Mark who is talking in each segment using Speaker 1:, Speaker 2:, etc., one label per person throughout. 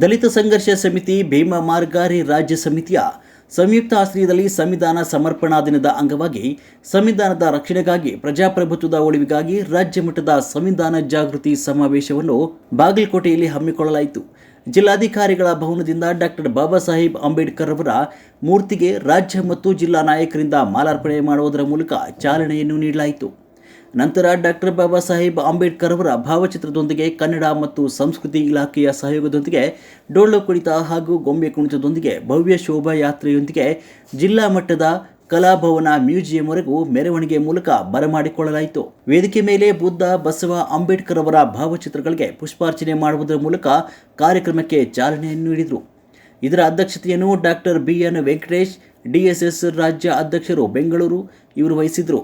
Speaker 1: ದಲಿತ ಸಂಘರ್ಷ ಸಮಿತಿ ಭೀಮಾ ಮಾರ್ಗಾರಿ ರಾಜ್ಯ ಸಮಿತಿಯ ಸಂಯುಕ್ತ ಆಶ್ರಯದಲ್ಲಿ ಸಂವಿಧಾನ ಸಮರ್ಪಣಾ ದಿನದ ಅಂಗವಾಗಿ ಸಂವಿಧಾನದ ರಕ್ಷಣೆಗಾಗಿ ಪ್ರಜಾಪ್ರಭುತ್ವದ ಉಳಿವಿಗಾಗಿ ರಾಜ್ಯ ಮಟ್ಟದ ಸಂವಿಧಾನ ಜಾಗೃತಿ ಸಮಾವೇಶವನ್ನು ಬಾಗಲಕೋಟೆಯಲ್ಲಿ ಹಮ್ಮಿಕೊಳ್ಳಲಾಯಿತು. ಜಿಲ್ಲಾಧಿಕಾರಿಗಳ ಭವನದಿಂದ ಡಾಕ್ಟರ್ ಬಾಬಾ ಸಾಹೇಬ್ ಅಂಬೇಡ್ಕರ್ ಅವರ ಮೂರ್ತಿಗೆ ರಾಜ್ಯ ಮತ್ತು ಜಿಲ್ಲಾ ನಾಯಕರಿಂದ ಮಾಲಾರ್ಪಣೆ ಮಾಡುವುದರ ಮೂಲಕ ಚಾಲನೆಯನ್ನು ನೀಡಲಾಯಿತು. ನಂತರ ಡಾಕ್ಟರ್ ಬಾಬಾ ಸಾಹೇಬ್ ಅಂಬೇಡ್ಕರ್ ಅವರ ಭಾವಚಿತ್ರದೊಂದಿಗೆ ಕನ್ನಡ ಮತ್ತು ಸಂಸ್ಕೃತಿ ಇಲಾಖೆಯ ಸಹಯೋಗದೊಂದಿಗೆ ಡೊಳ್ಳು ಕುಣಿತ ಹಾಗೂ ಗೊಂಬೆ ಕುಣಿತದೊಂದಿಗೆ ಭವ್ಯ ಶೋಭಾಯಾತ್ರೆಯೊಂದಿಗೆ ಜಿಲ್ಲಾ ಮಟ್ಟದ ಕಲಾಭವನ ಮ್ಯೂಸಿಯಂವರೆಗೂ ಮೆರವಣಿಗೆ ಮೂಲಕ ಬರಮಾಡಿಕೊಳ್ಳಲಾಯಿತು ವೇದಿಕೆ ಮೇಲೆ ಬುದ್ಧ, ಬಸವ, ಅಂಬೇಡ್ಕರ್ ಅವರ ಭಾವಚಿತ್ರಗಳಿಗೆ ಪುಷ್ಪಾರ್ಚನೆ ಮಾಡುವುದರ ಮೂಲಕ ಕಾರ್ಯಕ್ರಮಕ್ಕೆ ಚಾಲನೆಯನ್ನು ನೀಡಿದರು. ಇದರ ಅಧ್ಯಕ್ಷತೆಯನ್ನು doctor B N Venkatesh DSS ರಾಜ್ಯ ಅಧ್ಯಕ್ಷರು ಬೆಂಗಳೂರು ಇವರು ವಹಿಸಿದರು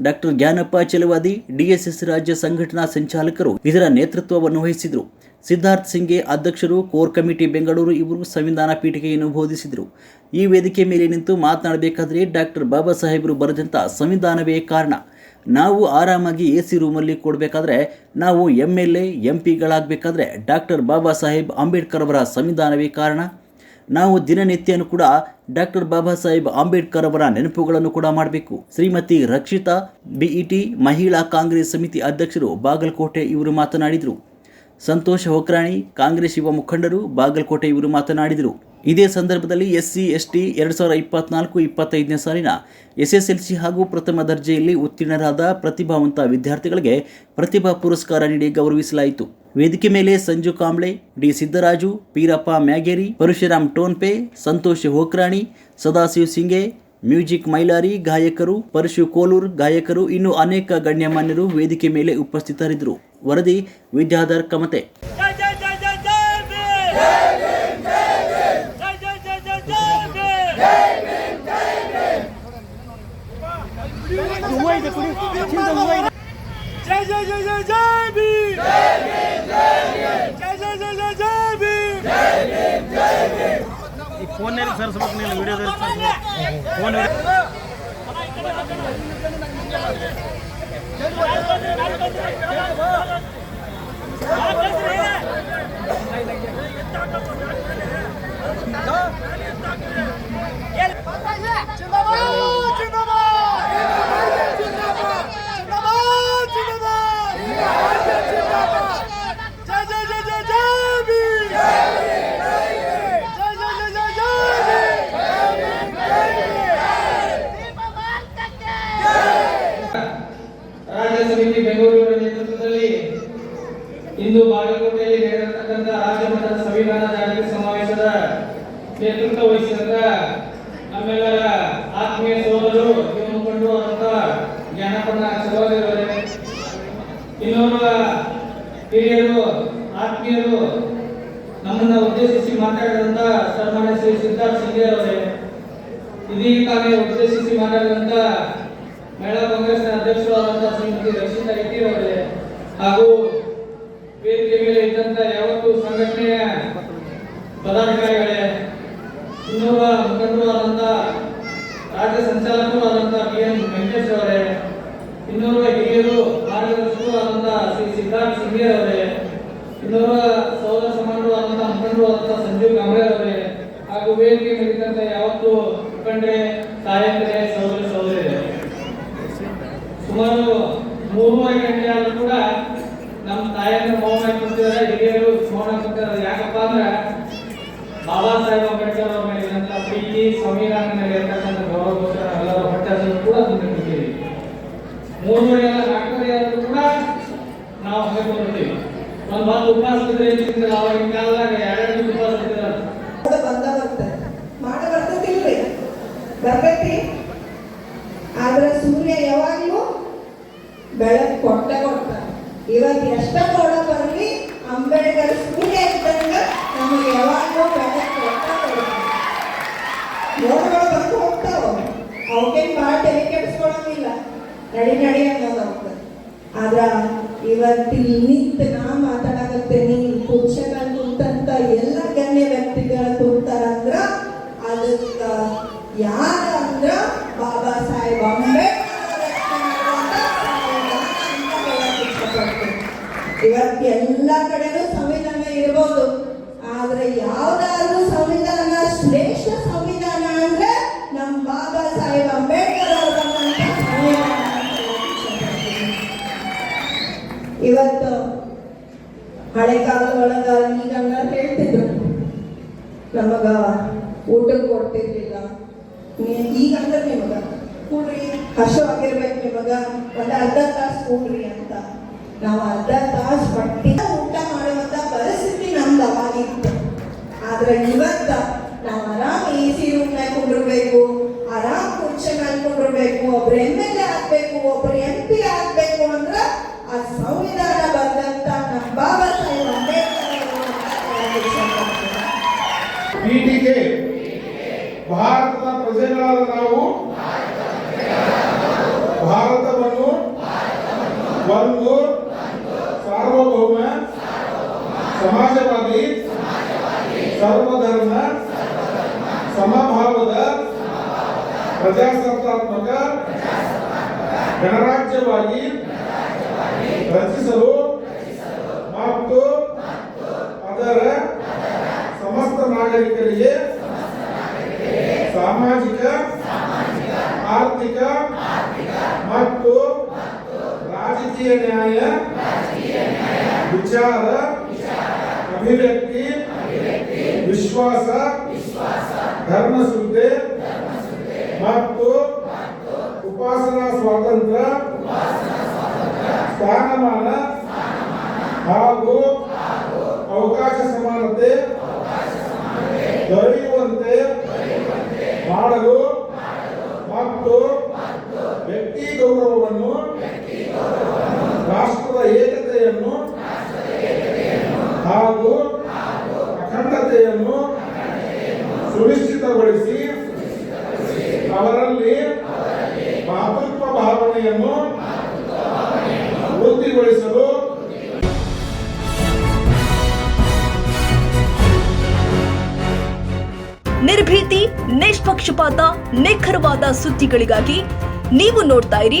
Speaker 1: ಡಾಕ್ಟರ್ ಜ್ಞಾನಪ್ಪ ಚೆಲುವಾದಿ, ಡಿಎಸ್ಎಸ್ ರಾಜ್ಯ ಸಂಘಟನಾ ಸಂಚಾಲಕರು ಇದರ ನೇತೃತ್ವವನ್ನು ವಹಿಸಿದರು. ಸಿದ್ಧಾರ್ಥ್ ಸಿಂಗ್ಗೆ ಅಧ್ಯಕ್ಷರು, ಕೋರ್ ಕಮಿಟಿ ಬೆಂಗಳೂರು ಇವರು ಸಂವಿಧಾನ ಪೀಠಿಕೆಯನ್ನು ಬೋಧಿಸಿದರು. ಈ ವೇದಿಕೆ ಮೇಲೆ ನಿಂತು ಮಾತನಾಡಬೇಕಾದರೆ ಡಾಕ್ಟರ್ ಬಾಬಾ ಸಾಹೇಬರು ಬರೆದಂಥ ಸಂವಿಧಾನವೇ ಕಾರಣ. ನಾವು ಆರಾಮಾಗಿ ಎ ಸಿ ರೂಮಲ್ಲಿ ಕೊಡಬೇಕಾದ್ರೆ ನಾವು ಎಂ ಎಲ್ ಎ, ಎಂ ಪಿಗಳಾಗಬೇಕಾದ್ರೆ ಡಾಕ್ಟರ್ ಬಾಬಾ ಸಾಹೇಬ್ ಅಂಬೇಡ್ಕರ್ ಅವರ ಸಂವಿಧಾನವೇ ಕಾರಣ. ನಾವು ದಿನನಿತ್ಯನೂ ಕೂಡ ಡಾಕ್ಟರ್ ಬಾಬಾ ಸಾಹೇಬ್ ಅಂಬೇಡ್ಕರ್ ಅವರ ನೆನಪುಗಳನ್ನು ಕೂಡ ಮಾಡಬೇಕು. ಶ್ರೀಮತಿ ರಕ್ಷಿತಾ, ಬಿಇಟಿ, ಮಹಿಳಾ ಕಾಂಗ್ರೆಸ್ ಸಮಿತಿ ಅಧ್ಯಕ್ಷರು ಬಾಗಲಕೋಟೆ ಇವರು ಮಾತನಾಡಿದರು. ಸಂತೋಷ ಹೊಕ್ರಾಣಿ, ಕಾಂಗ್ರೆಸ್ ಯುವ ಮುಖಂಡರು ಬಾಗಲಕೋಟೆ ಇವರು ಮಾತನಾಡಿದರು. ಇದೇ ಸಂದರ್ಭದಲ್ಲಿ ಎಸ್ಸಿ, ಎಸ್ಟಿ ಎರಡು ಸಾವಿರದ ಇಪ್ಪತ್ನಾಲ್ಕು, ಇಪ್ಪತ್ತೈದನೇ ಸಾಲಿನ ಎಸ್ಎಸ್ಎಲ್ಸಿ ಹಾಗೂ ಪ್ರಥಮ ದರ್ಜೆಯಲ್ಲಿ ಉತ್ತೀರ್ಣರಾದ ಪ್ರತಿಭಾವಂತ ವಿದ್ಯಾರ್ಥಿಗಳಿಗೆ ಪ್ರತಿಭಾ ಪುರಸ್ಕಾರ ನೀಡಿ ಗೌರವಿಸಲಾಯಿತು. ವೇದಿಕೆ ಮೇಲೆ ಸಂಜು ಕಾಂಬ್ಳೆ, ಡಿ ಸಿದ್ದರಾಜು, ಪೀರಪ್ಪ ಮ್ಯಾಗೇರಿ, ಪರಶುರಾಮ್ ಟೋನ್ಪೆ, ಸಂತೋಷ್ ಹೋಕ್ರಾಣಿ, ಸದಾಶಿವ್ ಸಿಂಗೆ ಮ್ಯೂಜಿಕ್ ಮೈಲಾರಿ ಗಾಯಕರು, ಪರಶು ಕೋಲೂರ್ ಗಾಯಕರು, ಇನ್ನು ಅನೇಕ ಗಣ್ಯಮಾನ್ಯರು ವೇದಿಕೆ ಮೇಲೆ ಉಪಸ್ಥಿತರಿದ್ದರು. ವರದಿ ವಿದ್ಯಾಧರ್ ಕಮತೆ.
Speaker 2: ಜೈ
Speaker 3: ಈ ಫೋನ್ನಲ್ಲಿ ಸರ್ಸ್ಬೇಕು ನೀನು? ವಿಡಿಯೋದಲ್ಲಿ ಫೋನ್
Speaker 2: ಜಿಂದಾಬಾದ್ ಜಿಂದಾಬಾದ್ ಜಿಂದಾಬಾದ್ ಜಿಂದಾಬಾದ್ ಜಿಂದಾಬಾದ್ ಜೈ ಜೈ ಜೈ ಜೈ ಜೈ ಭೀಮ್ ಜೈ ಜೈ ಜೈ ಜೈ ಜೈ
Speaker 4: ರಾಜ್ಯ ಸಮಿತಿ ಬೆಂಗಳೂರಿನ ನೇತೃತ್ವದಲ್ಲಿ ಇಂದು ಬಾಗಲಕೋಟೆಯಲ್ಲಿ ನಡೆಯತಕ್ಕಂತಹ ರಾಜ್ಯ ಮಟ್ಟದ ಸಂವಿಧಾನ ಜಾಗೃತಿ ಸಮಾವೇಶದ ನೇತೃತ್ವ ವಹಿಸಿದಂತ ನಮ್ಮೆಲ್ಲರ ಆತ್ಮೀಯ ಸೋದರರು ಮುಖಂಡರು ಆದಂತ ಜ್ಞಾನಪಣ್ಣ ಚಲವಾದಿಯವರೇ ಇನ್ನೋರ್ವ ಹಿರಿಯರು, ಆತ್ಮೀಯರು ನಮ್ಮನ್ನ ಉದ್ದೇಶಿಸಿ ಮಾತಾಡಿದಂತ ಸನ್ಮಾನ್ಯ ಶ್ರೀ ಸಿದ್ಧಾರ್ಥ್ ಸಿಂಗೆ ಅವರೇ. ಇದೀಗ ಉದ್ದೇಶಿಸಿ ಮಾತಾಡಿದಂತ ಮಹಿಳಾ ಕಾಂಗ್ರೆಸ್ನ ಅಧ್ಯಕ್ಷರಾದಂತಹ ಶ್ರೀಮತಿ ರಕ್ಷಿತಾ ಅವರೇ ಹಾಗೂ ವೇದಿಕೆ ಮೇಲೆ ಇದ್ದಂತ ಯಾವತ್ತು ಸಂಘಟನೆಯ ಪದಾಧಿಕಾರಿಗಳೇ ಇನ್ನೂರ ಮುಖಂಡರು ಆದಂತ ರಾಜ್ಯ ಸಂಚಾಲಕರು ಆದಂತ ಬಿ ಎನ್ ವೆಂಕಟೇಶ್ ಅವರೇ ಇನ್ನೂರ ಹಿರಿಯರು ಮಾರ್ಗದರ್ಶಕರು ಆದಂತ ಶ್ರೀ ಸಿದ್ಧಾರ್ಥ್ ಸಿಂಗೆ ಅವರೇ ಇನ್ನೂರ ಸೌರ ಸಮಾನರು ಆದಂತ ಮುಖಂಡರು ಆದಂತ ಸಂಜೀವ್ ಕಾಂಬ್ಳೆ ಅವರೇ ಹಾಗೂ ವೇದಿಕೆ ಮೇಲಿದ್ದಂತ ಯಾವತ್ತು ಮುಖಂಡರೆ ತಾಯಂದಿರೇ ಸಹೋದರ ಸುಮಾರು ಮೂರುವರೆ ಗಂಟೆ ಆದರೂ ಕೂಡ ನಮ್ಮ ತಾಯಿಯನ್ನು ಮೌನ ಕುಂತಿದ್ದಾರೆ. ಹಿರಿಯರು ಮೌನ ಕುಂತಿದ್ದಾರೆ. ಯಾಕಪ್ಪ ಅಂದ್ರೆ ಬಾಬಾ ಸಾಹೇಬ್ ಅಂಬೇಡ್ಕರ್ ಅವರ ಮೇಲೆ ಇರುವಂತಹ ಪ್ರೀತಿ ಸಂವಿಧಾನ ಮೇಲೆ ಇರ್ತಕ್ಕಂಥ ಗೌರವಕ್ಕೋಸ್ಕರ ಎಲ್ಲರೂ ಹೊಟ್ಟೆ ಕೂಡ ತಿಂದು ಕುಂತೀವಿ ಮೂರುವರೆ ಎಲ್ಲ ನಾಲ್ಕೂವರೆ ಆದ್ರೂ ಕೂಡ ನಾವು ಹಂಗೆ ಕೊಡ್ತೀವಿ ಒಂದು ಬಂದು ಉಪವಾಸ ಇದ್ರೆ ಏನಿಲ್ಲ ಅವಾಗಿನ ಕಾಲದಾಗ ಎರಡು ಉಪವಾಸ
Speaker 5: ಇದ್ದಿಲ್ಲ ಬರ್ತೀವಿ ಮಾಡ ಬರ್ತೈತಿ ಆದ್ರೆ ಮೋಡಗಳು ಬಂದು ಹೋಗ್ತಾವ ಅವಕ್ಕೇನು ಭಾಳ ತಲೆ ಕೆಡಿಸ್ಕೊಳಂಗಿಲ್ಲ. ನಡಿ ನಡಿ ಅನ್ನೋದು ಹೋಗ್ತದೆ ಆದ್ರ ಇವತ್ತಿಲ್ಲಿ ನಿಂತು ನಾ ಮಾತಾಡಕತ್ತೇನಿ. ಪುರುಷಗಳ ಕುಂತಂತ ಎಲ್ಲ ಗಣ್ಯ ವ್ಯಕ್ತಿಗಳು ಕುಂತಾರಂದ್ರ ಅದಕ್ಕ ಯಾರ ಅಂದ್ರ ಬಾಬಾ ಸಾಹೇಬ್ ಅಂಬೇಡ್ಕರ್ ಇವತ್ತು ಎಲ್ಲ ಕಡೆನೂ ಸಂವಿಧಾನ ಇರ್ಬೋದು. ಆದ್ರೆ ಯಾವ್ದಾದ್ರು ನಮಗ ಊಟಕ್ಕೆ ಕೊಡ್ತಿರ್ಲಿಲ್ಲ. ಈಗ ನಿಮಗ ಕೂಡ್ರಿ ಹಸವಾಗಿರ್ಬೇಕು ನಿಮಗ ಒಂದು ಅರ್ಧ ತಾಸು ಕೂಡ್ರಿ ಅಂತ. ನಾವು ಅರ್ಧ ತಾಸು ಪಟ್ಟಿ ಊಟ ಮಾಡುವಂತ ಪರಿಸ್ಥಿತಿ ನಮ್ದು ಅವಾಗಿತ್ತು ಆದ್ರೆ ಇವತ್ತ ನಾವು ಆರಾಮ್ ಎ ಸಿ ರೂಮ್ನಾಗ ಕುಂಡಿರ್ಬೇಕು ಆರಾಮ್ ಕುರ್ಚಿ ಮೇಲೆ ಕುಂಡಿರ್ಬೇಕು ಒಬ್ರು ಎಂ ಎಲ್ ಎ
Speaker 6: ಪೀಠಿಗೆ ಭಾರತದ ಪ್ರಜೆಗಳಾದ ನಾವು ಭಾರತವನ್ನು ಒಂದು ಸಾರ್ವಭೌಮ ಸಮಾಜವಾದಿ ಸರ್ವಧರ್ಮ ಸಮಭಾವದ ಪ್ರಜಾಸತ್ತಾತ್ಮಕ ಗಣರಾಜ್ಯವಾಗಿ ರಚಿಸಲು ನಾಗರಿಕರಿಗೆ ಸಾಮಾಜಿಕ ಆರ್ಥಿಕ ಮತ್ತು ರಾಜಕೀಯ ನ್ಯಾಯ ವಿಚಾರ ಅಭಿವ್ಯಕ್ತಿ ವಿಶ್ವಾಸ ಧರ್ಮಶುದ್ಧಿ ಮತ್ತು ಉಪಾಸನಾ ಸ್ವಾತಂತ್ರ್ಯ ಸ್ಥಾನಮಾನ ಏಕತೆಯನ್ನು, ಹಾಗೂ ಅಖಂಡತೆಯನ್ನು ಸುನಿಶ್ಚಿತಗೊಳಿಸಿ ಅವರಲ್ಲಿ ಮಾತೃತ್ವ ಭಾವನೆಯನ್ನು ವೃದ್ಧಿಗೊಳಿಸಲು
Speaker 7: ನಿರ್ಭೀತಿ, ನಿಷ್ಪಕ್ಷಪಾತ, ನಿಖರವಾದ ಸುದ್ದಿಗಳಿಗಾಗಿ ನೀವು ನೋಡ್ತಾ ಇರಿ